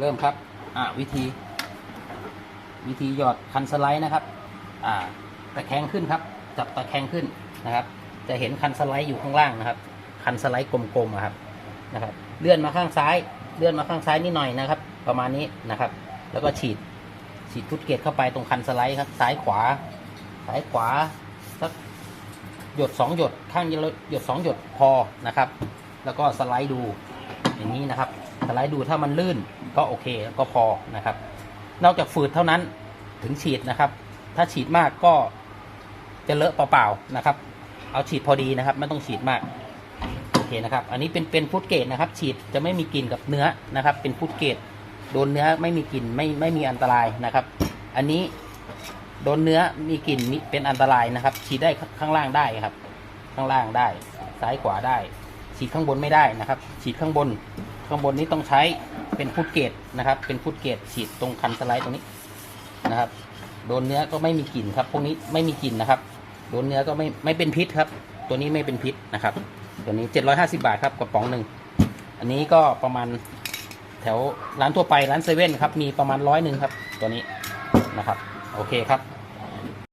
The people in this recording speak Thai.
เริ่มครับ อ่าวิธี วิธีหยอดคันสไลด์นะครับ อ่าตะแคงขึ้นครับ จับตะแคงขึ้นนะครับ จะเห็นคันสไลด์อยู่ข้างล่างนะครับ คันสไลด์กลมๆครับนะครับ เลื่อนมาข้างซ้าย เลื่อนมาข้างซ้ายนิดหน่อยนะครับ ประมาณนี้นะครับ แล้วก็ฉีด ฉีดฟุตเกตเข้าไปตรงคันสไลด์ครับซ้ายขวาซ้ายขวาสักหยดสองหยดข้างเดียวหยดสองหยดพอนะครับ แล้วก็สไลด์ดูอย่างนี้นะครับ สไลด์ดูถ้ามันลื่นก็โอเคก็พอนะครับ นอกจากฝืดเท่านั้นถึงฉีดนะครับ ถ้าฉีดมากก็จะเลอะเปล่าๆนะครับ เอาฉีดพอดีนะครับ ไม่ต้องฉีดมากโอเคนะครับ อันนี้เป็นเป็นฟุตเกตนะครับ ฉีดจะไม่มีกลิ่นกับเนื้อนะครับ เป็นฟุตเกตโดนเนื้อไม่มีกลิ่นไม่ไม่มีอันตรายนะครับ อันนี้โดนเนื้อมีกลิ่นเป็นอันตรายนะครับ ฉีดได้ข้างล่างได้ครับ ข้างล่างได้ ซ้ายขวาได้ ฉีดข้างบนไม่ได้นะครับ ฉีดข้างบน ข้างบนนี้ต้องใช้เป็นฟุตเกตนะครับ เป็นฟุตเกตฉีดตรงคันสไลด์ตรงนี้นะครับ โดนเนื้อก็ไม่มีกลิ่นครับ พวกนี้ไม่มีกลิ่นนะครับ โดนเนื้อก็ไม่ไม่เป็นพิษครับ ตัวนี้ไม่เป็นพิษนะครับ ตัวนี้ 750 บาทครับกระป๋องหนึ่ง อันนี้ก็ประมาณแถวร้านทั่วไปร้านเซเว่นครับ มีประมาณร้อยหนึ่งครับ ตัวนี้นะครับ โอเคครับ